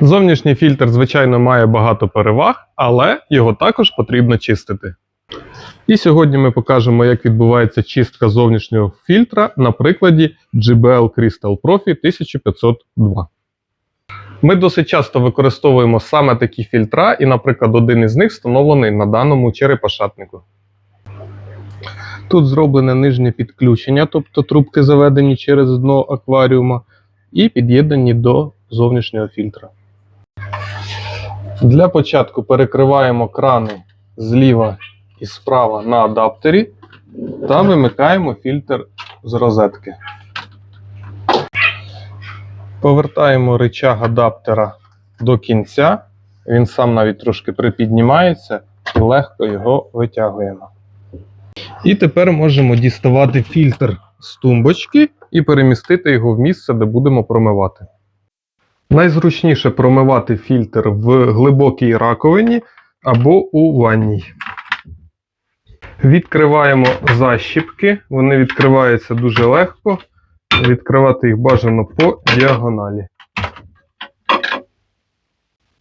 Зовнішній фільтр, звичайно, має багато переваг, але його також потрібно чистити. І сьогодні ми покажемо, як відбувається чистка зовнішнього фільтра на прикладі GBL Crystal Profi 1502. Ми досить часто використовуємо саме такі фільтра, і, наприклад, один із них встановлений на даному черепашатнику. Тут зроблене нижнє підключення, тобто трубки заведені через дно акваріума, і під'єднані до зовнішнього фільтра. Для початку перекриваємо крани зліва і справа на адаптері та вимикаємо фільтр з розетки. Повертаємо рычаг адаптера до кінця. Він сам навіть трошки припіднімається і легко його витягуємо. І тепер можемо діставати фільтр з тумбочки і перемістити його в місце, де будемо промивати. Найзручніше промивати фільтр в глибокій раковині або у ванній. Відкриваємо защіпки, вони відкриваються дуже легко. Відкривати їх бажано по діагоналі.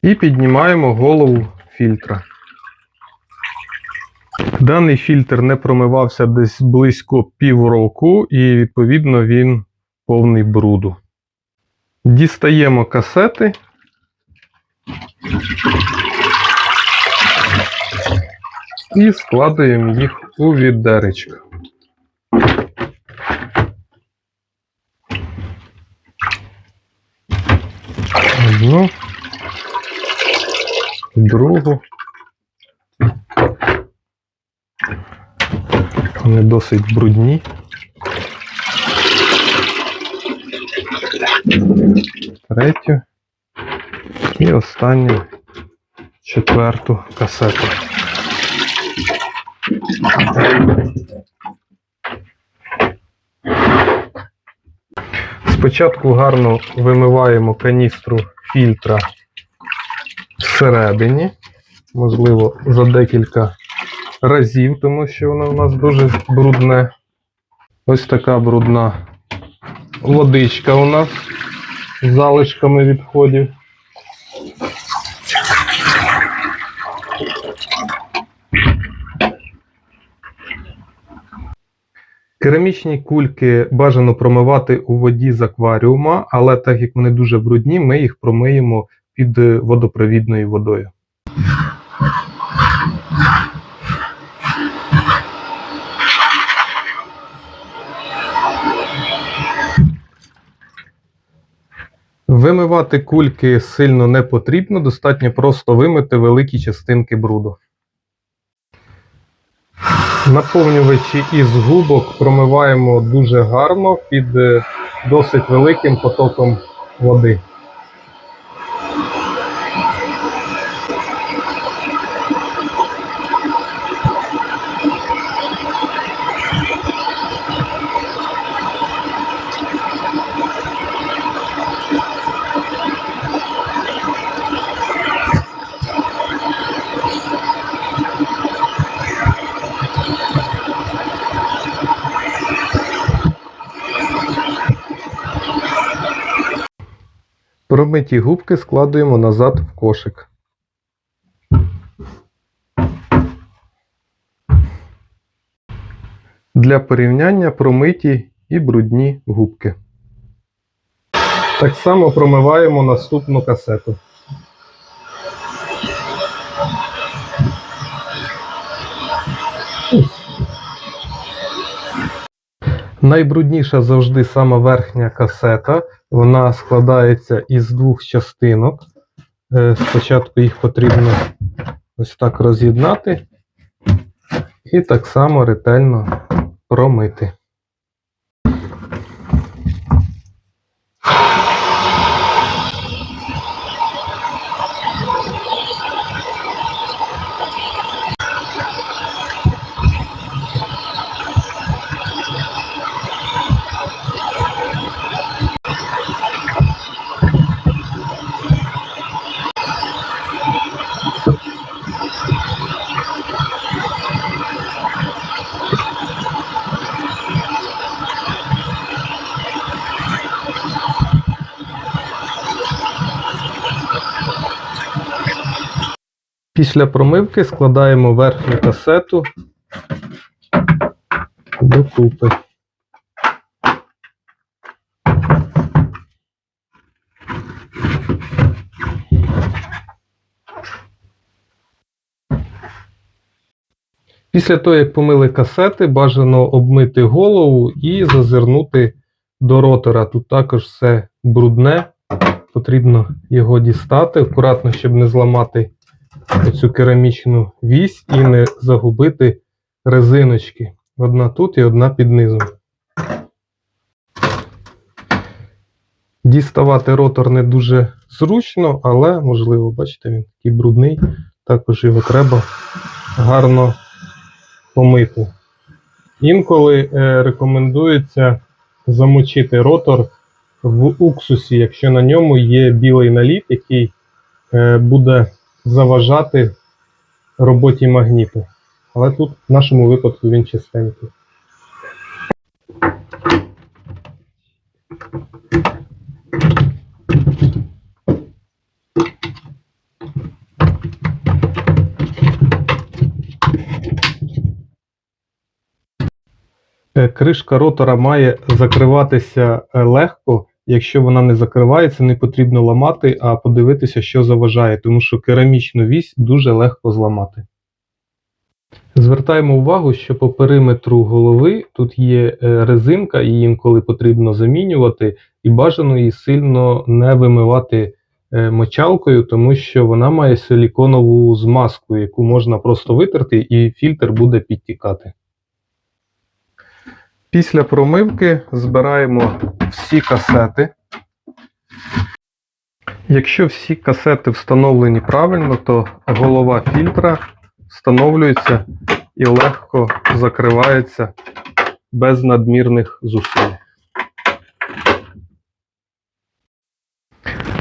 І піднімаємо голову фільтра. Даний фільтр не промивався десь близько півроку, і, відповідно, він повний бруду. Дістаємо касети. І складаємо їх у відеречко. Одну, другу. Вони досить брудні. Третю. І останню четверту касету. Спочатку гарно вимиваємо каністру фільтра всередині, можливо, за декілька разів, тому що воно у нас дуже брудне. Ось така брудна водичка у нас з залишками відходів. Керамічні кульки бажано промивати у воді з акваріума, але так як вони дуже брудні, ми їх промиємо під водопровідною водою. Вимивати кульки сильно не потрібно, достатньо просто вимити великі частинки бруду. Наповнювачі із губок промиваємо дуже гарно під е, досить великим потоком води. Промиті губки складуємо назад в кошик. Для порівняння промиті і брудні губки. Так само промиваємо наступну касету. Найбрудніша завжди сама верхня касета. Вона складається із двох частинок. Е, Спочатку їх потрібно ось так роз'єднати і так само ретельно промити. Після промивки складаємо верхню касету докупи. Після того, як помили касети, бажано обмити голову і зазирнути до ротора. Тут також все брудне, потрібно його дістати акуратно, щоб не зламати оцю керамічну вісь і не загубити резиночки. Одна тут і одна під низом. Діставати ротор не дуже зручно, але можливо, бачите, він такий брудний. Також його треба гарно помити. Інколи е, рекомендується замочити ротор в уксусі, якщо на ньому є білий наліт, який е, буде заважати роботі магніту. Але тут в нашому випадку він чистенький. Е, Кришка ротора має закриватися е, легко. Якщо вона не закривається, не потрібно ламати, а подивитися, що заважає, тому що керамічну вісь дуже легко зламати. Звертаємо увагу, що по периметру голови тут є е, резинка, її інколи потрібно замінювати, і бажано її сильно не вимивати е, мочалкою, тому що вона має силіконову змазку, яку можна просто витерти, і фільтр буде підтікати. Після промивки збираємо всі касети. Якщо всі касети встановлені правильно, то голова фільтра встановлюється і легко закривається без надмірних зусиль.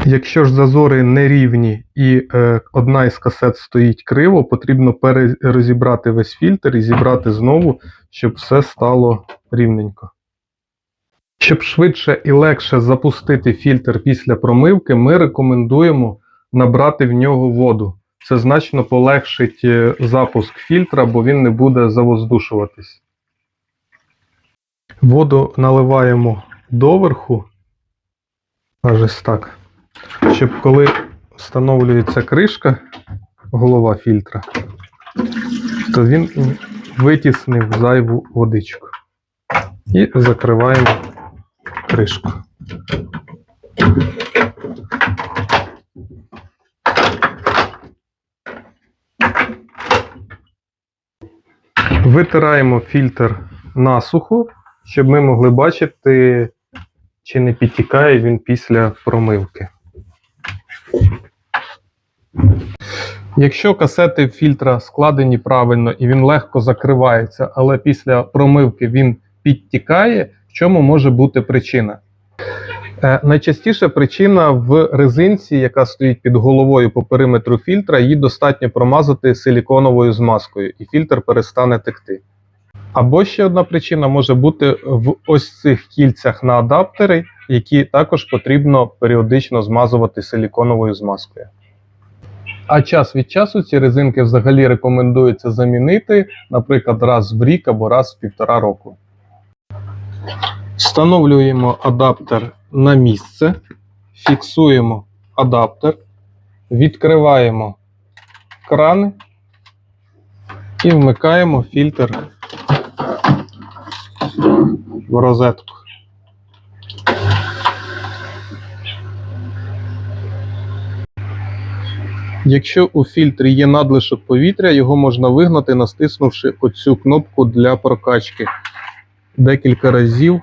Якщо ж зазори нерівні і е, одна із касет стоїть криво, потрібно перерозібрати весь фільтр і зібрати знову, щоб все стало рівненько. Щоб швидше і легше запустити фільтр після промивки, ми рекомендуємо набрати в нього воду. Це значно полегшить е, запуск фільтра, бо він не буде завоздушуватись. Воду наливаємо доверху, аж ось так, щоб коли встановлюється кришка, голова фільтра, то він витіснив зайву водичку. І закриваємо кришку. Витираємо фільтр насухо, щоб ми могли бачити, чи не підтікає він після промивки. Якщо касети фільтра складені правильно і він легко закривається, але після промивки він підтікає, в чому може бути причина? Е, найчастіша причина в резинці, яка стоїть під головою по периметру фільтра, її достатньо промазати силіконовою змазкою, і фільтр перестане текти. Або ще одна причина може бути в ось цих кільцях на адаптери, які також потрібно періодично змазувати силіконовою змазкою. А час від часу ці резинки взагалі рекомендується замінити, наприклад, раз в рік або раз в півтора року. Встановлюємо адаптер на місце, фіксуємо адаптер, відкриваємо крани і вмикаємо фільтр в розетку. Якщо у фільтрі є надлишок повітря, його можна вигнати, настиснувши оцю кнопку для прокачки. Декілька разів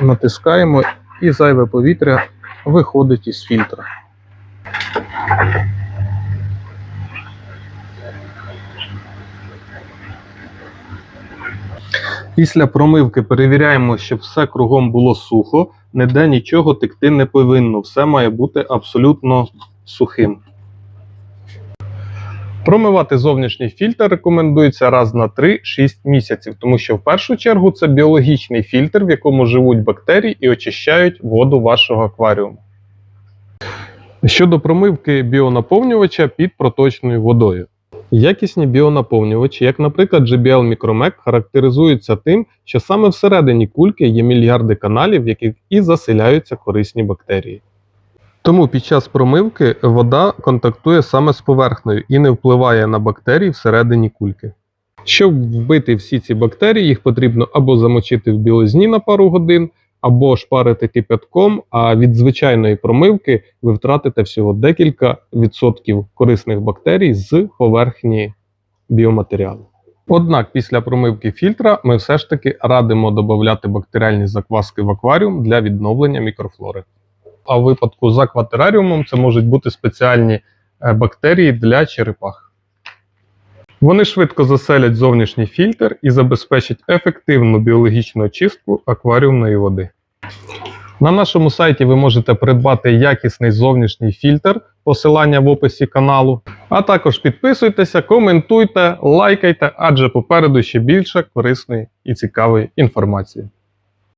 натискаємо і зайве повітря виходить із фільтра. Після промивки перевіряємо, щоб все кругом було сухо, ніде нічого текти не повинно. Все має бути абсолютно сухим. Промивати зовнішній фільтр рекомендується раз на 3-6 місяців, тому що в першу чергу це біологічний фільтр, в якому живуть бактерії і очищають воду вашого акваріуму. Щодо промивки біонаповнювача під проточною водою. Якісні біонаповнювачі, як, наприклад, JBL Micromec, характеризуються тим, що саме всередині кульки є мільярди каналів, в яких і заселяються корисні бактерії. Тому під час промивки вода контактує саме з поверхнею і не впливає на бактерії всередині кульки. Щоб вбити всі ці бактерії, їх потрібно або замочити в білизні на пару годин, або шпарити кипятком, а від звичайної промивки ви втратите всього декілька відсотків корисних бактерій з поверхні біоматеріалу. Однак після промивки фільтра ми все ж таки радимо додати бактеріальні закваски в акваріум для відновлення мікрофлори. А в випадку з акватераріумом це можуть бути спеціальні е, бактерії для черепах. Вони швидко заселять зовнішній фільтр і забезпечать ефективну біологічну очистку акваріумної води. На нашому сайті ви можете придбати якісний зовнішній фільтр, посилання в описі каналу. А також підписуйтеся, коментуйте, лайкайте, адже попереду ще більше корисної і цікавої інформації.